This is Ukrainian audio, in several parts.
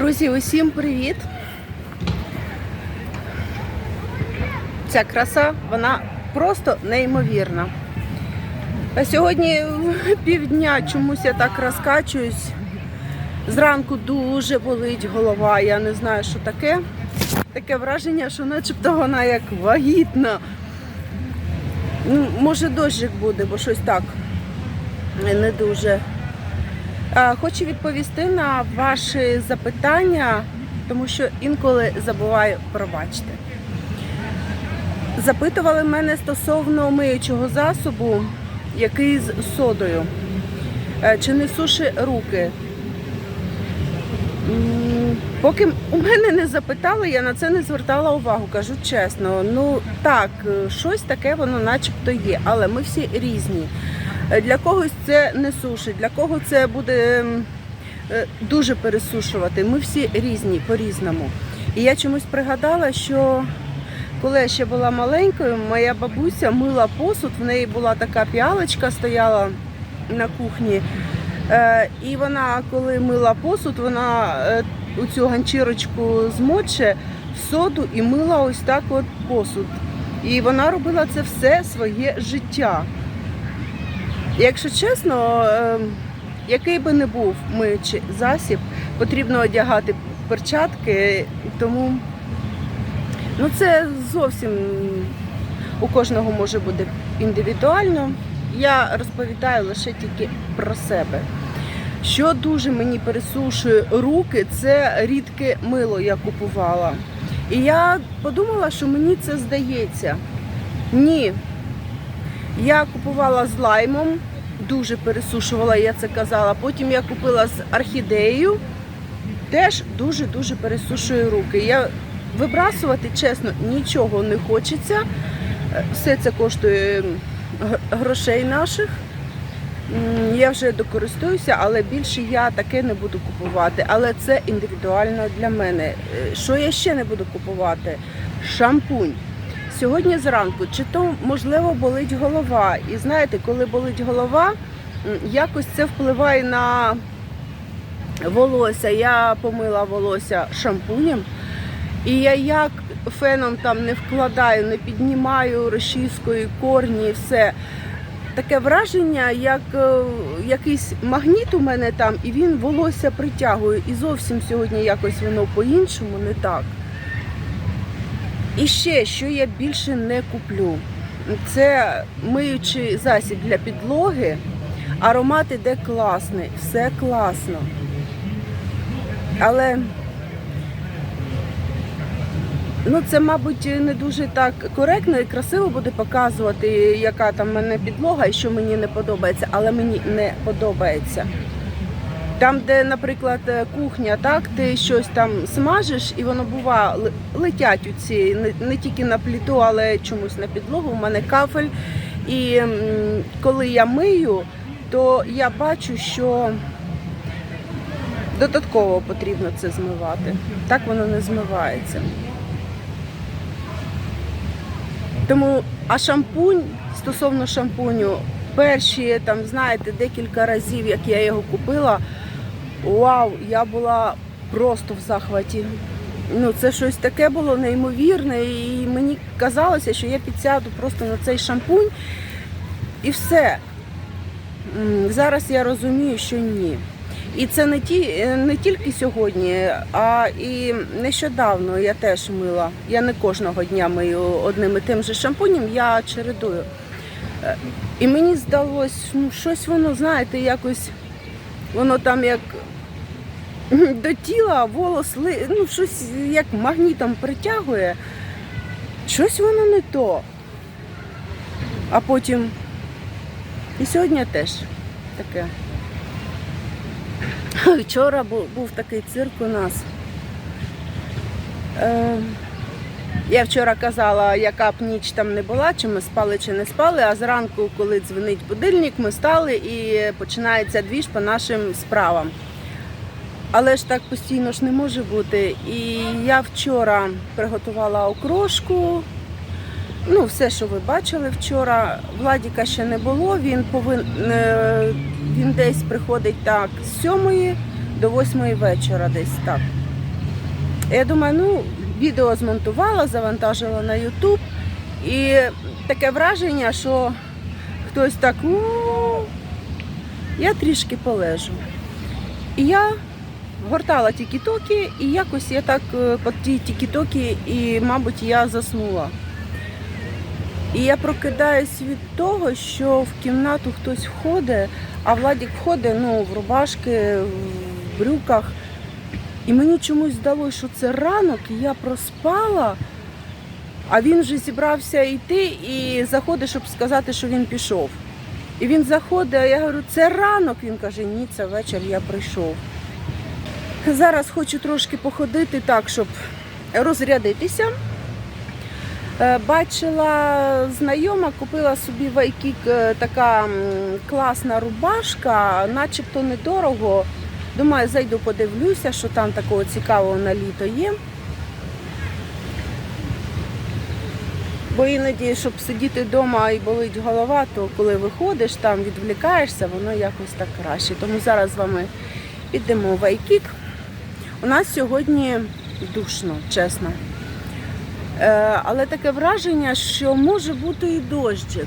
Друзі, усім привіт! Ця краса, вона просто неймовірна. А сьогодні півдня чомусь я так розкачуюсь. Зранку дуже болить голова, я не знаю, що таке. Таке враження, що начебто вона як вагітна. Ну, може дощик буде, бо щось так не дуже. Е, Хочу відповісти на ваші запитання, тому що інколи забуваю пробачити. Запитували мене стосовно миючого засобу, який з содою. Е, Чи не суші руки? Поки у мене не запитали, я на це не звертала увагу, кажу чесно. Ну так, е, щось таке воно начебто є, але ми всі різні. Е, Для когось це не сушить, для кого це буде е, дуже пересушувати. Ми всі різні по-різному. І я чомусь пригадала, що коли я ще була маленькою, моя бабуся мила посуд, в неї була така піалочка, стояла на кухні. Е, І вона, коли мила посуд, вона у цю ганчірочку змоче в соду і мила ось так от посуд. І вона робила це все своє життя. Якщо чесно, е, який би не був миючий засіб, потрібно одягати перчатки, тому ну, це зовсім у кожного може бути індивідуально. Я розповідаю лише тільки про себе. Що дуже мені пересушує руки, це рідке мило я купувала. І я подумала, що мені це здається. Ні. Я купувала з лаймом, дуже пересушувала, я це казала. Потім я купила з орхідеєю, теж дуже-дуже пересушує руки. Я вибрасувати, чесно, нічого не хочеться. Все це коштує грошей наших. Я вже докористуюся, але більше я таке не буду купувати. Але це індивідуально для мене. Е, Що я ще не буду купувати? Шампунь. Сьогодні зранку, чи то можливо болить голова. І знаєте, коли болить голова, якось це впливає на волосся. Я помила волосся шампунем. І я як феном там не вкладаю, не піднімаю розчіскою корні і все. Таке враження, як е, якийсь магніт у мене там, і він волосся притягує. І зовсім сьогодні якось воно по-іншому не так. І ще, що я більше не куплю, це миючий засіб для підлоги. Аромат іде класний, все класно. Але ну, це, мабуть, не дуже так коректно і красиво буде показувати, яка там в мене підлога і що мені не подобається, але мені не подобається. Там, де, наприклад, кухня, так, ти щось там смажиш, і воно бува летять у ці не, не тільки на пліту, але чомусь на підлогу. У мене кафель. І коли я мию, то я бачу, що додатково потрібно це змивати. Так воно не змивається. Тому, а шампунь стосовно шампуню, перші там, знаєте, декілька разів, як я його купила, вау, я була просто в захваті. Ну, це щось таке було неймовірне, і мені казалося, що я підсяду просто на цей шампунь і все. Зараз я розумію, що ні. І це не ті не тільки сьогодні, а і нещодавно я теж мила. Я не кожного дня мию одним і тим же шампунем, я чередую. Е, І мені здалось, ну щось воно, знаєте, якось воно там як до тіла волос, ну щось як магнітом притягує. Щось воно не то. А потім і сьогодні теж таке. Вчора був, був такий цирк у нас. Е, я вчора казала, яка б ніч там не була, чи ми спали, чи не спали, а зранку, коли дзвонить будильник, ми стали і починається двіж по нашим справам. Але ж так постійно ж не може бути. І я вчора приготувала окрошку. Ну, все, що ви бачили вчора. Владіка ще не було. Він повин... е, він десь приходить так з сьомої до восьмої вечора, десь так. Я думаю, ну, відео змонтувала, завантажила на YouTube. І таке враження, що хтось так, «У, я трішки полежу. І я гортала тікі-токи, і якось я так е, по ті тікі-токи, і, мабуть, я заснула. І я прокидаюсь від того, що в кімнату хтось входить, а Владик входить ну, в рубашки, в брюках. І мені чомусь здалося, що це ранок, і я проспала, а він вже зібрався йти і заходить, щоб сказати, що він пішов. І він заходить, а я говорю, це ранок. Він каже, ні, це вечір я прийшов. Зараз хочу трошки походити так, щоб розрядитися. Е, Бачила знайома, купила собі в Айкік е, така класна рубашка, начебто недорого. Думаю, зайду подивлюся, що там такого цікавого на літо є. Бо іноді, щоб сидіти вдома і болить голова, то коли виходиш, там відвлікаєшся, воно якось так краще. Тому зараз з вами підемо в Айкік. У нас сьогодні душно, чесно. Е, але таке враження, що може бути і дощик.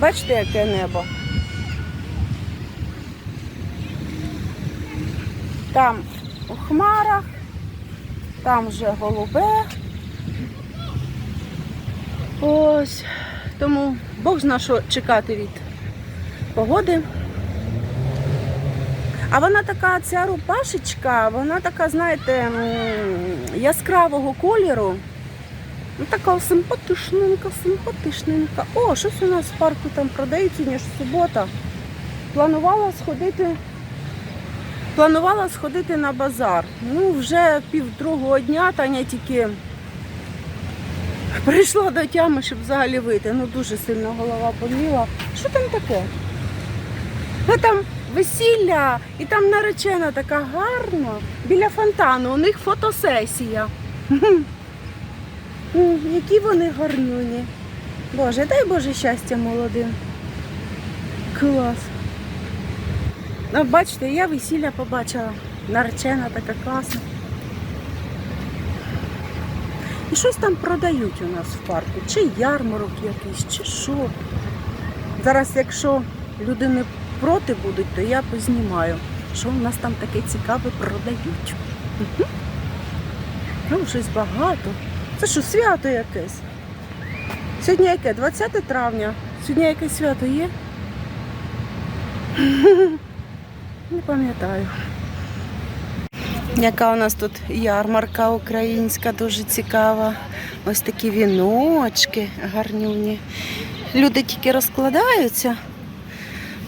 Бачите, яке небо? Там у хмарах, там вже голубе. Ось. Тому Бог зна, що чекати від погоди. А вона така, ця рубашечка, вона така, знаєте, яскравого кольору. Ну, така симпатичненька, симпатичненька. О, щось у нас в парку там продається, ніж субота. Планувала сходити. Планувала сходити на базар. Ну, вже пів другого дня Таня тільки прийшла до тями, щоб взагалі вийти. Ну, дуже сильно голова боліла. Що там таке? Ну там весілля, і там наречена така гарна. Біля фонтану. У них фотосесія. Які вони гарнюні. Боже, дай Боже щастя молодим. Клас. Ну, бачите, я весілля побачила. Наречена така класна. І щось там продають у нас в парку. Чи ярмарок якийсь, чи що. Зараз, якщо люди не проти будуть, то я познімаю, що у нас там таке цікаве продають. Ну, щось багато. Це що, свято якесь? Сьогодні яке? 20 травня. Сьогодні якесь свято є? Не пам'ятаю. Яка у нас тут ярмарка українська, дуже цікава. Ось такі віночки гарнюні. Люди тільки розкладаються.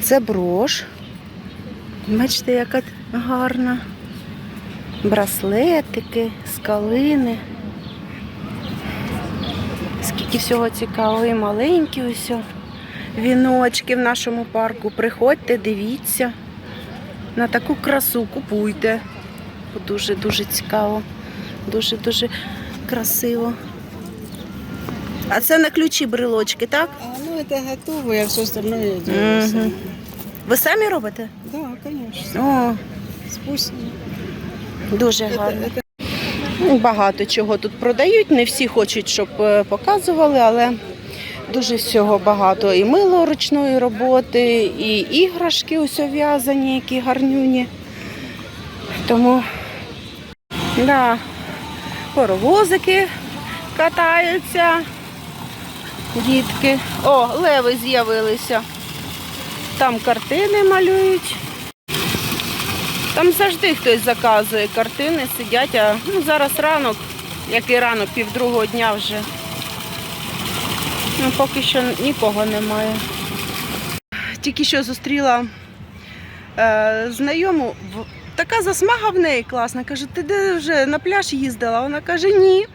Це брош. Бачите, яка гарна. Браслетики, скалини. Скільки всього цікавого і маленькі ось. Віночки в нашому парку. Приходьте, дивіться. На таку красу купуйте. Дуже-дуже цікаво. Дуже-дуже красиво. А це на ключі брелочки, так? А, ну это готовое, а все остальное я делаю Мгм. сама. Ви самі робите? Да, конечно. О, Спусть. дуже Это, гарно. это Ну, Багато чого тут продають. Не всі хочуть, щоб е, показували, але дуже всього багато. І мило ручної роботи, і іграшки ось в'язані, які гарнюні. Тому да, паровозики катаються. Дітки. О, леви з'явилися. Там картини малюють. Там завжди хтось заказує картини, сидять, а ну, зараз ранок, який ранок, півдругого дня вже. Ну, поки що нікого немає. Тільки що зустріла е, знайому, така засмага в неї класна. Каже, ти де вже на пляж їздила? Вона каже, ні.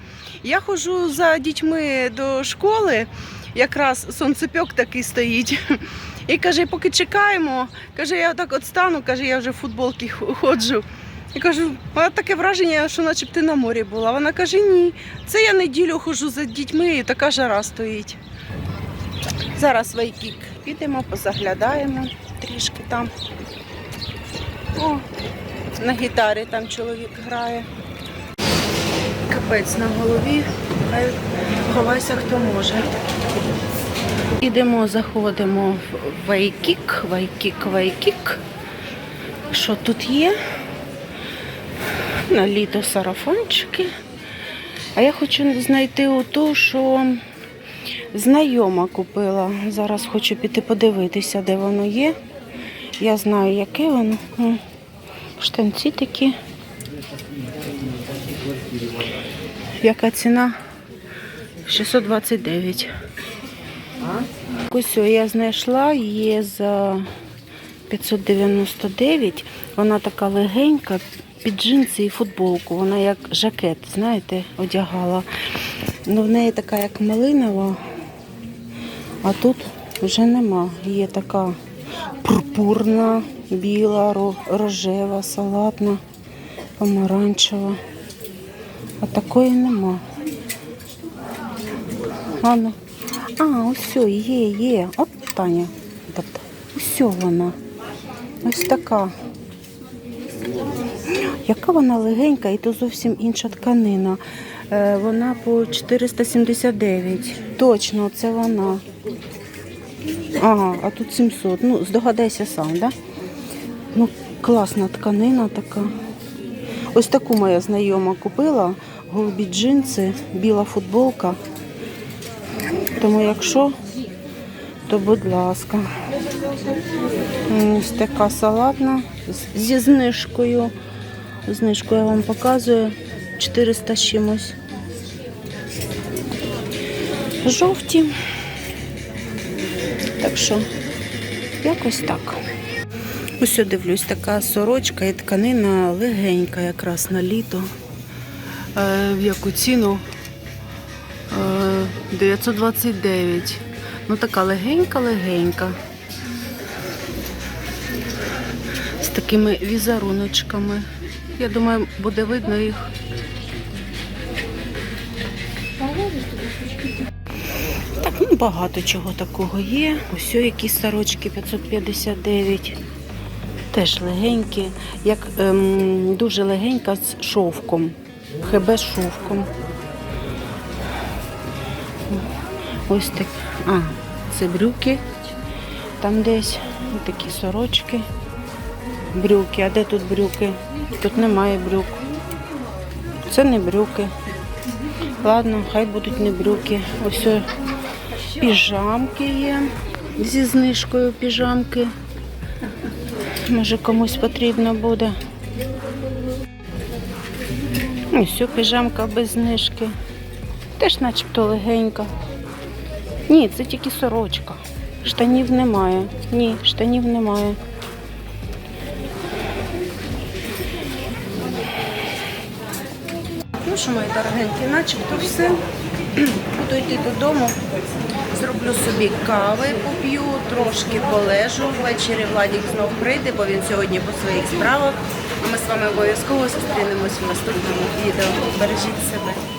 Я ходжу за дітьми до школи, якраз сонцепьок такий стоїть. І каже, поки чекаємо, каже, я так от стану, каже, я вже в футболці ходжу. І кажу, таке враження, що наче б ти на морі була. Вона каже, ні, це я неділю ходжу за дітьми і така жара стоїть. Зараз в Айкік підемо, позаглядаємо трішки там. О, На гітарі там чоловік грає. Капець на голові. Хай ховайся хто може. Ідемо, заходимо в Вайкік, Вайкік, Вайкік. Що тут є? На літо сарафанчики. А я хочу знайти оту, що знайома купила. Зараз хочу піти подивитися, де воно є. Я знаю, яке воно. Штанці такі. Яка ціна? 629. Ось я знайшла, є за 599. Вона така легенька, під джинси і футболку. Вона як жакет, знаєте, одягала. Ну, в неї така як малинова, а тут вже нема. Є така пурпурна, біла, рожева, салатна, помаранчева. А такої нема. Ладно. А, ось є, є. От Таня. Ось вона. Ось така. Яка вона легенька і то зовсім інша тканина. Е, вона по 479. Точно, це вона. Ага, а тут 700. Ну, здогадайся сам, так? Да? Ну, класна тканина така. Ось таку моя знайома купила. Голубі джинси, біла футболка. Тому якщо, то будь ласка. Ось така салатна зі знижкою. Знижку я вам показую. 400 з чимось. Жовті. Так що, якось так. Ось дивлюсь, така сорочка і тканина легенька якраз на літо. Е, в яку ціну? Е, 929. Ну така легенька-легенька. З такими візеруночками. Я думаю, буде видно їх. Так, ну багато чого такого є. Ось якісь сорочки 559. Теж легенькі, як ем, дуже легенька з шовком. ХБ шовком. Ось так. А, це брюки. Там десь такі сорочки. Брюки. А де тут брюки? Тут немає брюк. Це не брюки. Ладно, хай будуть не брюки. Ось піжамки є. Зі знижкою піжамки. Може комусь потрібно буде. Ось о, піжамка без знижки. Теж начебто легенька. Ні, це тільки сорочка. Штанів немає. Ні, штанів немає. Ну що, мої дорогенькі, начебто все. Буду йти додому, зроблю собі кави, поп'ю, трошки полежу. Ввечері Владік знов прийде, бо він сьогодні по своїх справах. А ми з вами обов'язково зустрінемось в наступному відео. Бережіть себе.